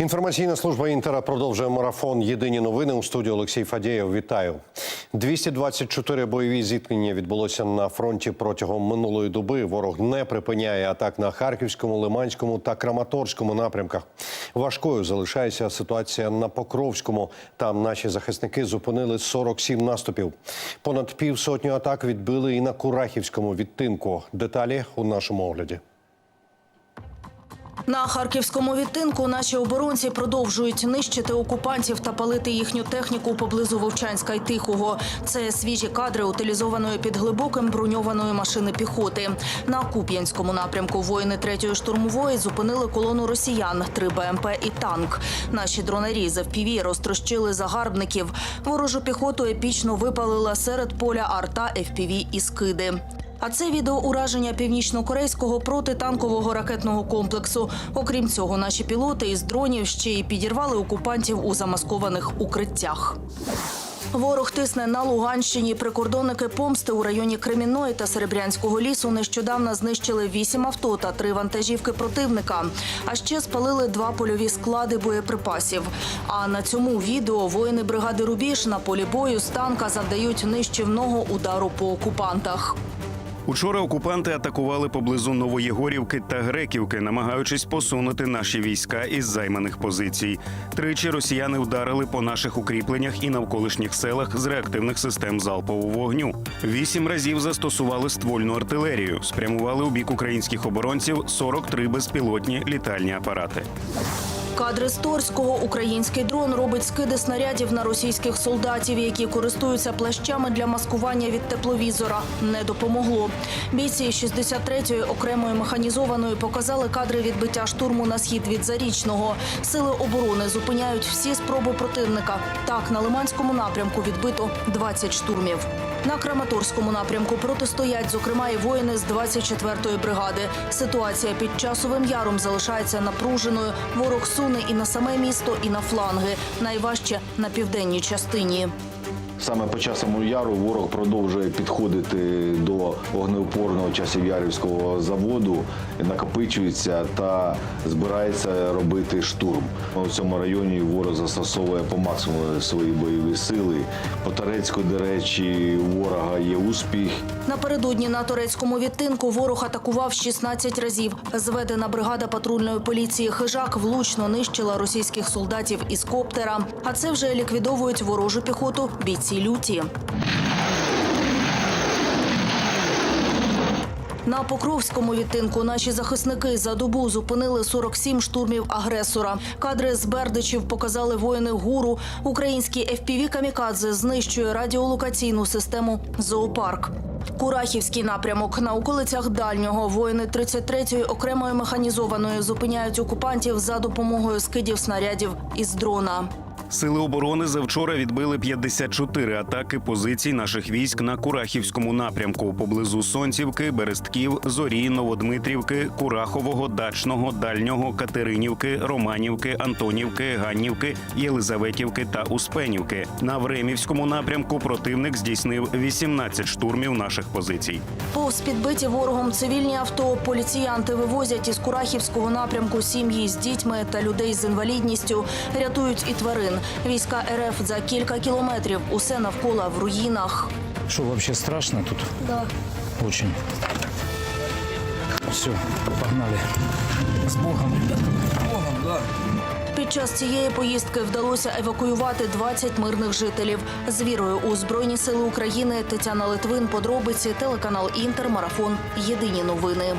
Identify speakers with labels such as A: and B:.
A: Інформаційна служба Інтера продовжує марафон. Єдині новини у студії Олексій Фадєєв. Вітаю. 224 бойові зіткнення відбулося на фронті протягом минулої доби. Ворог не припиняє атак на харківському, лиманському та краматорському напрямках. Важкою залишається ситуація на Покровському. Там наші захисники зупинили 47 наступів. Понад півсотню атак відбили і на Курахівському відтинку. Деталі у нашому огляді.
B: На харківському відтинку наші оборонці продовжують нищити окупантів та палити їхню техніку поблизу Вовчанська й Тихого. Це свіжі кадри утилізованої під глибоким броньованої машини піхоти. На Куп'янському напрямку воїни третьої штурмової зупинили колону росіян, три БМП і танк. Наші дронарі з FPV розтрощили загарбників. Ворожу піхоту епічно випалила серед поля арта, FPV і скиди. А це відео ураження північно-корейського протитанкового ракетного комплексу. Окрім цього, наші пілоти із дронів ще й підірвали окупантів у замаскованих укриттях. Ворог тисне на Луганщині. Прикордонники помсти у районі Кремінної та Серебрянського лісу нещодавно знищили вісім авто та три вантажівки противника. А ще спалили два польові склади боєприпасів. А на цьому відео воїни бригади Рубіж на полі бою з танка завдають нищівного удару по окупантах.
C: Учора окупанти атакували поблизу Новоєгорівки та Греківки, намагаючись посунути наші війська із займаних позицій. Тричі росіяни вдарили по наших укріпленнях і навколишніх селах з реактивних систем залпового вогню. Вісім разів застосували ствольну артилерію, спрямували у бік українських оборонців 43 безпілотні літальні апарати.
B: Кадри з Торського український дрон робить скиди снарядів на російських солдатів, які користуються плащами для маскування від тепловізора. Не допомогло. Бійці 63-ї окремої механізованої показали кадри відбиття штурму на схід від зарічного. Сили оборони зупиняють всі спроби противника. Так на Лиманському напрямку відбито 20 штурмів. На Краматорському напрямку протистоять, зокрема, і воїни з 24-ї бригади. Ситуація під часовим яром залишається напруженою. Ворог суне і на саме місто, і на фланги. Найважче на південній частині.
D: Саме по часовому яру ворог продовжує підходити до вогнеупорного часів'ярівського заводу, накопичується та збирається робити штурм. У цьому районі ворог застосовує по максимуму свої бойові сили. По Торецьку, до речі, ворога є успіх.
B: Напередодні на турецькому відтинку ворог атакував 16 разів. Зведена бригада патрульної поліції Хижак влучно нищила російських солдатів із коптера. А це вже ліквідовують ворожу піхоту бійці люті. На Покровському відтинку наші захисники за добу зупинили 47 штурмів агресора. Кадри з Бердичів показали воїни гуру. Український FPV «Камікадзе» знищує радіолокаційну систему «Зоопарк». Курахівський напрямок на околицях дальнього воїни 33-ї окремої механізованої зупиняють окупантів за допомогою скидів снарядів із дрона.
C: Сили оборони завчора відбили 54 атаки позицій наших військ на Курахівському напрямку поблизу Сонцівки, Берестків, Зорі, Новодмитрівки, Курахового, Дачного, Дальнього, Катеринівки, Романівки, Антонівки, Ганнівки, Єлизаветівки та Успенівки. На Времівському напрямку противник здійснив 18 штурмів наших позицій.
B: Повз підбиті ворогом цивільні авто поліціянти вивозять із Курахівського напрямку сім'ї з дітьми та людей з інвалідністю, рятують і тварин. Війська РФ за кілька кілометрів усе навколо в руїнах.
E: Что, вообще страшно тут?
B: Да.
E: Очень. Все, погнали. С Богом, ребята. С Богом, да.
B: Під час цієї поїздки вдалося евакуювати 20 мирних жителів. З вірою у Збройні Сили України Тетяна Литвин, подробиці, телеканал Інтер, марафон. Єдині новини.